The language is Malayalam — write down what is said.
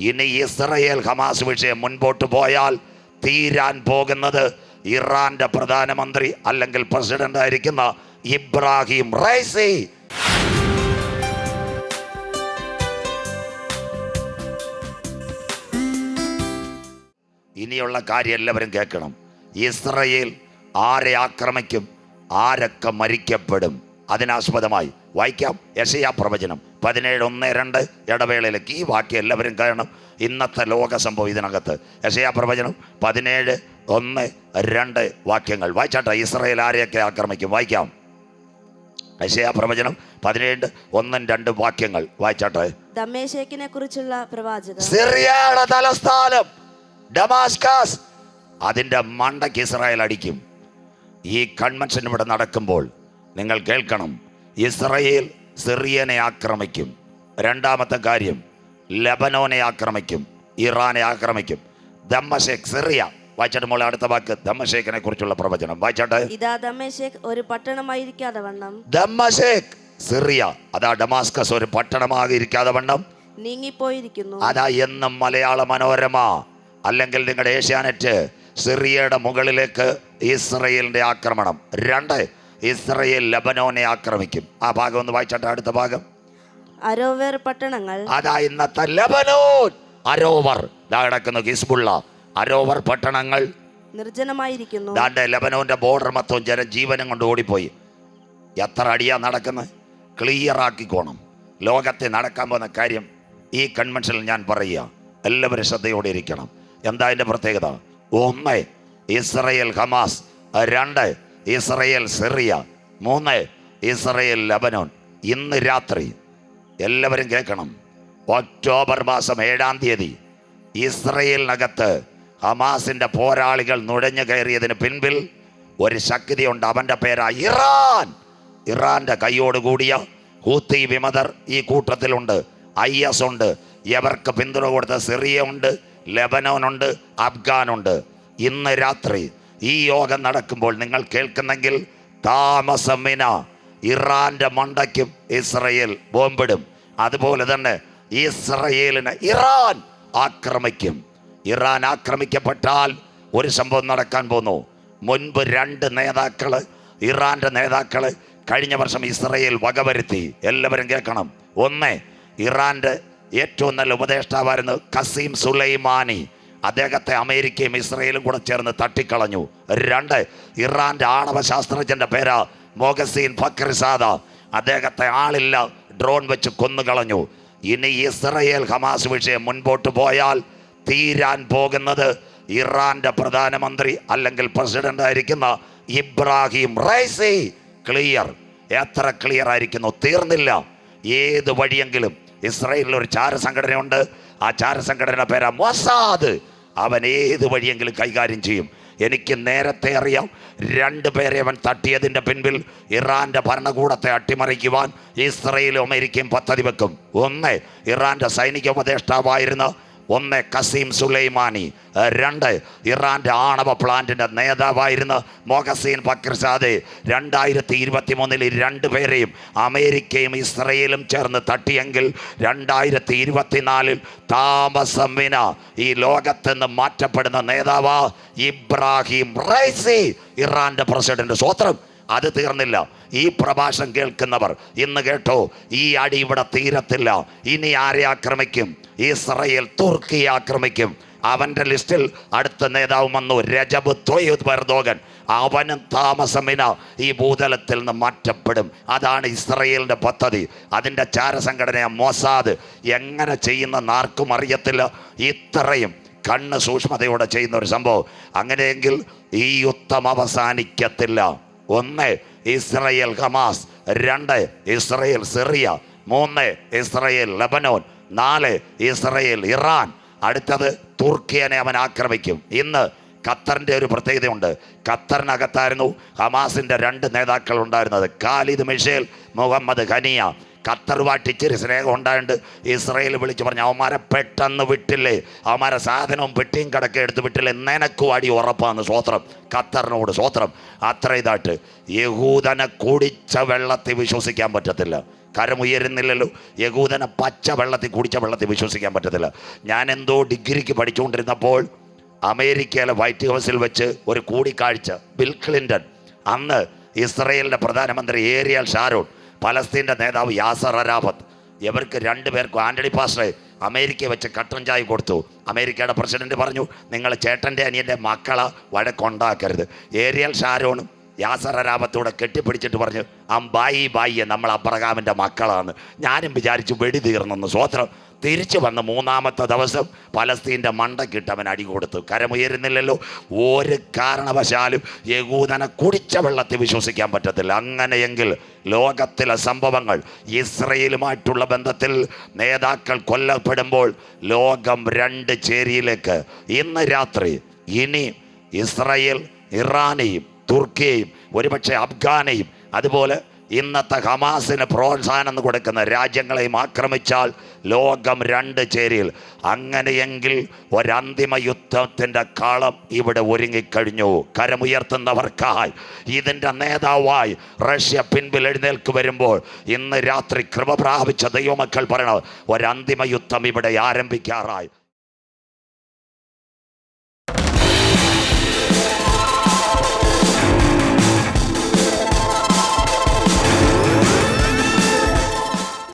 ഇനി ഇസ്രയേൽ ഹമാസ് വിഷയം മുൻപോട്ട് പോയാൽ തീരാൻ പോകുന്നത് ഇറാന്റെ പ്രധാനമന്ത്രി അല്ലെങ്കിൽ പ്രസിഡന്റ് ആയിരിക്കുന്ന ഇബ്രാഹിം റൈസി. ഇനിയുള്ള കാര്യം എല്ലാവരും കേൾക്കണം. ഇസ്രയേൽ ആരെ ആക്രമിക്കും? ആരൊക്കെ മരിക്കപ്പെടും? അതിനാസ്പദമായി. വായിക്കാം. യശയാ പ്രവചനം. പതിനേഴ് ഒന്ന് രണ്ട് ഇടവേളയിലേക്ക് ഈ വാക്യം എല്ലാവരും കാണണം ഇന്നത്തെ ലോക സംഭവം ഇതിനകത്ത്. യശയാ പ്രവചനം പതിനേഴ് ഒന്ന് രണ്ട് വാക്യങ്ങൾ. വായിച്ചാട്ടെ ഇസ്രയേൽ ആരെയൊക്കെ ആക്രമിക്കും? വായിക്കാം. യശയാ പ്രവചനം പതിനേഴ് ഒന്നും രണ്ട് വാക്യങ്ങൾ. വായിച്ചാട്ടെ. ദമേശേക്കിനെ കുറിച്ചുള്ള പ്രവാചകം. സിറിയയുടെ തലസ്ഥാനം ഡമാസ്കാസ്. അതിന്റെ മണ്ടയ്ക്ക് ഇസ്രായേൽ അടിക്കും. ഈ കൺവെൻഷൻ ഇവിടെ നടക്കുമ്പോൾ നിങ്ങൾ കേൾക്കണം. ഇസ്രയേൽ സിറിയനെ ആക്രമിക്കും. രണ്ടാമത്തെ കാര്യം ലബനോനെ ആക്രമിക്കും ഇറാനെ ആക്രമിക്കും. ദമ്മശേഖ് സിറിയ. വായിച്ചാട്ട് മോളെ അടുത്ത വാക്ക്. ദമ്മശേഖിനെ കുറിച്ചുള്ള പ്രവചനം. വായിച്ചാട്ടെ. ഇതാ ഒരു പട്ടണമായിരിക്കാതെ വണ്ണം. ദമ്മശേഖ് സിറിയ. അതാ ഡമാസ്കസ് ഒരു പട്ടണമാകിരിക്കാതെ വണ്ണം. നീങ്ങിപ്പോയിരിക്കുന്നു. അതാ എന്നും മലയാള മനോരമ. അല്ലെങ്കിൽ നിങ്ങളുടെ ഏഷ്യാനെറ്റ് സിറിയയുടെ മുകളിലേക്ക് ഇസ്രയേലിന്റെ ആക്രമണം. രണ്ട് ഇസ്രയേൽ ലബനോനെ ആക്രമിക്കും. ആ ഭാഗം ഒന്ന് വായിച്ചാട്ടെ അടുത്ത ഭാഗം. അരോവേർ പട്ടണങ്ങൾ. അതാ ഇന്നത്തെ ലബനോൻ അരോവർ. കിടക്കുന്നു ഹിസ്ബുള്ള. അരോവർ പട്ടണങ്ങൾ. നിർജനമായിരിക്കുന്നു. ദാണ്ട് ലബനോന്റെ ബോർഡർ മൊത്തം ജനം ജീവനും കൊണ്ട് ഓടിപ്പോയി. എത്ര അടിയാ നടക്കുന്നത് ക്ലിയർ ആക്കിക്കോണം. ലോകത്തെ നടക്കാൻ പോകുന്ന കാര്യം ഈ കൺവെൻഷനിൽ ഞാൻ പറയുക. എല്ലാവരും ശ്രദ്ധയോടെ ഇരിക്കണം. എന്താ അതിന്റെ പ്രത്യേകത? ഒന്ന് ഇസ്രയേൽ ഹമാസ്. രണ്ട് ഇസ്രയേൽ സിറിയ മൂന്ന് ഇസ്രയേൽ ലബനോൻ. ഇന്ന് രാത്രി എല്ലാവരും കേൾക്കണം. ഒക്ടോബർ മാസം ഏഴാം തീയതി ഇസ്രയേലിനകത്ത് ഹമാസിന്റെ പോരാളികൾ നുഴഞ്ഞു കയറിയതിന് പിൻപിൽ ഒരു ശക്തിയുണ്ട്. അവന്റെ പേരാ ഇറാൻ. ഇറാന്റെ കൈയോട് കൂടിയ ഹൂത്തി വിമതർ ഈ കൂട്ടത്തിലുണ്ട്. ഐ എസ് ഉണ്ട്. എവർക്ക് പിന്തുണ കൊടുത്ത സിറിയ ഉണ്ട് ലെബനോനുണ്ട് അഫ്ഗാനുണ്ട് ഇന്ന് രാത്രി ഈ യോഗം നടക്കുമ്പോൾ നിങ്ങൾ കേൾക്കുന്നെങ്കിൽ താമസമിന ഇറാന്റെ മണ്ടയ്ക്കും ഇസ്രയേൽ ബോംബിടും. അതുപോലെ തന്നെ ഇസ്രയേലിനെ ഇറാൻ ആക്രമിക്കും. ഇറാൻ ആക്രമിക്കപ്പെട്ടാൽ ഒരു സംഭവം നടക്കാൻ പോന്നു. മുൻപ് രണ്ട് നേതാക്കൾ ഇറാന്റെ നേതാക്കൾ കഴിഞ്ഞ വർഷം ഇസ്രയേൽ വകവരുത്തി. എല്ലാവരും കേൾക്കണം. ഒന്ന് ഇറാന്റെ ഏറ്റവും നല്ല ഉപദേഷ്ടാവായിരുന്നു കസീം സുലൈമാനി. അദ്ദേഹത്തെ അമേരിക്കയും ഇസ്രയേലും കൂടെ ചേർന്ന് തട്ടിക്കളഞ്ഞു. രണ്ട് ഇറാന്റെ ആണവ ശാസ്ത്രജ്ഞന്റെ പേരാ മൊഹസീൻ ഫക്രിസാദ. അദ്ദേഹത്തെ ആളില്ല ഡ്രോൺ വെച്ച് കൊന്നുകളഞ്ഞു. ഇനി ഇസ്രയേൽ ഹമാസ് വിഷയം മുൻപോട്ട് പോയാൽ തീരാൻ പോകുന്നത് ഇറാന്റെ പ്രധാനമന്ത്രി അല്ലെങ്കിൽ പ്രസിഡന്റ് ആയിരിക്കുന്ന ഇബ്രാഹിം റൈസി. ക്ലിയർ. എത്ര ക്ലിയർ ആയിരിക്കുന്നു? തീർന്നില്ല. ഏത് വഴിയെങ്കിലും ഇസ്രായേലിൽ ഒരു ചാരസംഘടനയുണ്ട്. ആ ചാരസംഘടനയുടെ പേരാ മൊസാദ്. അവൻ ഏത് വഴിയെങ്കിലും കൈകാര്യം ചെയ്യും. എനിക്ക് നേരത്തെ അറിയാം. രണ്ടു പേരെ അവൻ തട്ടിയതിന്റെ പിൻപിൽ ഇറാന്റെ ഭരണകൂടത്തെ അട്ടിമറിക്കുവാൻ ഇസ്രയേലും അമേരിക്കയും പദ്ധതി വെക്കും. ഒന്ന് ഇറാന്റെ സൈനിക ഉപദേഷ്ടാവായിരുന്ന ഒന്ന് കസീം സുലൈമാനി രണ്ട് ഇറാന്റെ ആണവ പ്ലാന്റിന്റെ നേതാവായിരുന്ന മൊഹസീൻ ബക്രസാദെ രണ്ടായിരത്തി ഇരുപത്തി മൂന്നിൽ രണ്ട് പേരെയും അമേരിക്കയും ഇസ്രയേലും ചേർന്ന് തട്ടിയെങ്കിൽ രണ്ടായിരത്തി ഇരുപത്തിനാലിൽ താമസം വിന ഈ ലോകത്ത് നിന്ന് മാറ്റപ്പെടുന്ന നേതാവ് ഇബ്രാഹിം റൈസി ഇറാന്റെ പ്രസിഡന്റ് സ്വത്രം. അത് തീർന്നില്ല. ഈ പ്രഭാഷണം കേൾക്കുന്നവർ ഇന്ന് കേട്ടോ ഈ അടി ഇവിടെ തീരത്തില്ല. ഇനി ആരെ ആക്രമിക്കും? ഇസ്രയേൽ തുർക്കി ആക്രമിക്കും. അവന്റെ ലിസ്റ്റിൽ അടുത്ത നേതാവ് വന്നു രജബ് തൊയ്യുദ് ബർദോഗൻ അവനും താമസമിന ഈ ഭൂതലത്തിൽ നിന്ന് മാറ്റപ്പെടും. അതാണ് ഇസ്രയേലിന്റെ പദ്ധതി. അതിന്റെ ചാരസംഘടന മൊസാദ്. എങ്ങനെ ചെയ്യുന്ന ആർക്കും അറിയത്തില്ല. ഇത്രയും കണ്ണ് സൂക്ഷ്മതയോടെ ചെയ്യുന്ന ഒരു സംഭവം. അങ്ങനെയെങ്കിൽ ഈ യുദ്ധം അവസാനിക്കത്തില്ല. ഒന്ന് ഇസ്രയേൽ ഹമാസ് രണ്ട് ഇസ്രയേൽ സിറിയ മൂന്ന് ഇസ്രയേൽ ലബനോൻ നാല് ഇസ്രയേൽ ഇറാൻ. അടുത്തത് തുർക്കിയനെ അവൻ ആക്രമിക്കും. ഇന്ന് ഖത്തറിന്റെ ഒരു പ്രത്യേകതയുണ്ട്. ഖത്തറിനകത്തായിരുന്നു ഹമാസിന്റെ രണ്ട് നേതാക്കൾ ഉണ്ടായിരുന്നത് ഖാലിദ് മിഷേൽ മുഹമ്മദ് ഖനിയ. ഖത്തറുമായിട്ട് ഇച്ചിരി സ്നേഹം ഉണ്ടായിട്ട് ഇസ്രയേൽ വിളിച്ച് പറഞ്ഞു അവന്മാരെ പെട്ടെന്ന് വിട്ടില്ലേ? അവന്മാരെ സാധനവും പെട്ടിയും കടക്കെ എടുത്ത് വിട്ടില്ലേ? നിനക്ക് വാടി ഉറപ്പാന്ന് സ്വോത്രം ഖത്തറിനോട് സ്വോത്രം അത്ര ഇതായിട്ട്. യഹൂദനെ കുടിച്ച വെള്ളത്തിൽ വിശ്വസിക്കാൻ പറ്റത്തില്ല. കരം ഉയരുന്നില്ലല്ലോ. യഹൂദനെ പച്ച വെള്ളത്തിൽ കുടിച്ച വെള്ളത്തിൽ വിശ്വസിക്കാൻ പറ്റത്തില്ല. ഞാൻ എന്തോ ഡിഗ്രിക്ക് പഠിച്ചുകൊണ്ടിരുന്നപ്പോൾ അമേരിക്കയിലെ വൈറ്റ് ഹൗസിൽ വെച്ച് ഒരു കൂടിക്കാഴ്ച. ബിൽ ക്ലിന്റൺ അന്ന് ഇസ്രയേലിന്റെ പ്രധാനമന്ത്രി ഏരിയൽ ഷാരോൺ പലസ്തീന്റെ നേതാവ് യാസർ അരാഫത്ത്. ഇവർക്ക് രണ്ടുപേർക്കും ആന്റണി പാസ്റ്ററെ അമേരിക്കയെ വെച്ച് കട്ടൻ ചായ കൊടുത്തു. അമേരിക്കയുടെ പ്രസിഡന്റ് പറഞ്ഞു നിങ്ങൾ ചേട്ടന്റെ അനിയന്റെ മക്കളെ വഴക്കുണ്ടാക്കരുത്. ഏരിയൽ ഷാരോണും യാസർ അരാപത്തൂടെ കെട്ടിപ്പിടിച്ചിട്ട് പറഞ്ഞു അം ബായി ബായിയെ നമ്മൾ അബ്രഹാമിന്റെ മക്കളാണ് ഞാനും വിചാരിച്ചു വെടി തീർന്നെന്ന്. സ്വോത്രം തിരിച്ചു വന്ന് മൂന്നാമത്തെ ദിവസം പലസ്തീന്റെ മണ്ടക്കിട്ട് അവൻ അടി കൊടുത്തു. കരമുയരുന്നില്ലല്ലോ. ഒരു കാരണവശാലും യകൂദനെ കുടിച്ച വെള്ളത്തിൽ വിശ്വസിക്കാൻ പറ്റത്തില്ല. അങ്ങനെയെങ്കിൽ ലോകത്തിലെ സംഭവങ്ങൾ ഇസ്രയേലുമായിട്ടുള്ള ബന്ധത്തിൽ നേതാക്കൾ കൊല്ലപ്പെടുമ്പോൾ ലോകം രണ്ട് ചേരിയിലേക്ക് ഇന്ന് രാത്രി ഇനി ഇസ്രയേൽ ഇറാനെയും തുർക്കിയെയും ഒരുപക്ഷെ അഫ്ഗാനെയും അതുപോലെ ഇന്നത്തെ ഹമാസിന് പ്രോത്സാഹനം കൊടുക്കുന്ന രാജ്യങ്ങളെയും ആക്രമിച്ചാൽ ലോകം രണ്ട് ചേരിയിൽ. അങ്ങനെയെങ്കിൽ ഒരന്തിമ യുദ്ധത്തിന്റെ കളം ഇവിടെ ഒരുങ്ങിക്കഴിഞ്ഞു. കരമുയർത്തുന്നവർക്കായി. ഇതിന്റെ നേതാവായി റഷ്യ പിൻപിൽ എഴുന്നേൽക്ക് വരുമ്പോൾ ഇന്ന് രാത്രി കൃപ പ്രാപിച്ച ദൈവമക്കൾ പറയണം ഒരന്തിമ യുദ്ധം ഇവിടെ ആരംഭിക്കാറായി.